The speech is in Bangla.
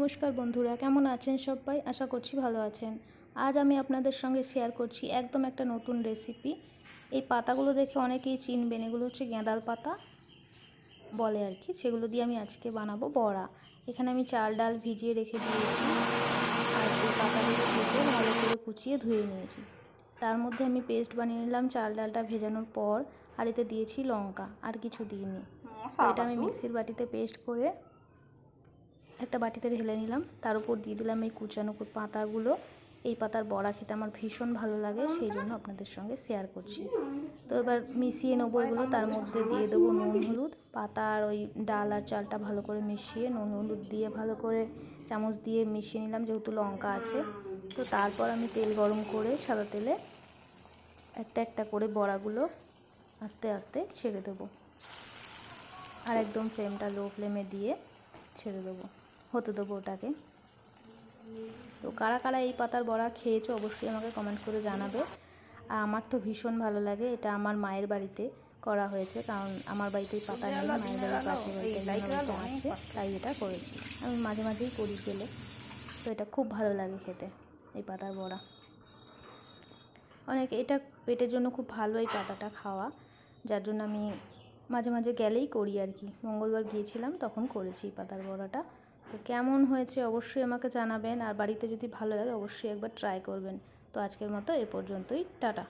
নমস্কার বন্ধুরা কেমন আছেন সবাই? আশা করছি ভালো আছেন। আজ আমি আপনাদের সঙ্গে শেয়ার করছি একদম একটা নতুন রেসিপি এই পাতাগুলো দেখে অনেকেই চিনবেন এগুলো হচ্ছে গেঁদাল পাতা বলে আর কি। সেগুলো দিয়ে আমি আজকে বানাবো বড়া। এখানে আমি চাল ডাল ভিজিয়ে রেখে দিয়েছি। আর এই পাতাগুলো কেটে ভালো করে কুচিয়ে ধুয়ে নিয়েছি। তার মধ্যে আমি পেস্ট বানিয়ে নিলাম চাল ডালটা ভেজানোর পর। আর এতে দিয়েছি লঙ্কা। আর কিছু দিইনি। এটা আমি মিক্সির বাটিতে পেস্ট করে একটা বাটিতে ঢেলে নিলাম। তার উপর দিয়ে দিলাম এই কুচানো পাতাগুলো। এই পাতার বড়া খেতে আমার ভীষণ ভালো লাগে, সেই জন্য আপনাদের সঙ্গে শেয়ার করছি। তো এবার মিশিয়ে নেব এগুলো। তার মধ্যে দিয়ে দেবো নুন, হলুদ। পাতা আর ওই ডাল আর চালটা ভালো করে মিশিয়ে নুন, হলুদ দিয়ে ভালো করে চামচ দিয়ে মিশিয়ে নিলাম, যেহেতু লঙ্কা আছে। তো তারপর আমি তেল গরম করে সাদা তেলে একটা একটা করে বড়াগুলো আস্তে আস্তে ছেড়ে দেবো। আর একদম ফ্লেমটা লো ফ্লেমে দিয়ে ছেড়ে দেবো। হতে দেবো ওটাকে। তো কারা কারা এই পাতার বড়া খেয়েছো অবশ্যই আমাকে কমেন্ট করে জানাবে। আর আমার তো ভীষণ ভালো লাগে এটা আমার মায়ের বাড়িতে করা হয়েছে কারণ আমার বাড়িতে এই পাতা নেই মায়ের বাড়ির পাশের বাড়িতে আছে তাই এটা করেছি। আমি মাঝে মাঝেই করি গেলে তো এটা খুব ভালো লাগে খেতে এই পাতার বড়া। অনেক এটা পেটের জন্য খুব ভালো এই পাতাটা খাওয়া যার জন্য আমি মাঝে মাঝে গেলেই করি আর কি। মঙ্গলবার গিয়েছিলাম তখন করেছি এই পাতার বড়াটা। তো কেমন হয়েছে অবশ্যই আমাকে জানাবেন, আর বাড়িতে যদি ভালো লাগে অবশ্যই একবার ট্রাই করবেন। তো আজকের মতো এ পর্যন্তই, টাটা।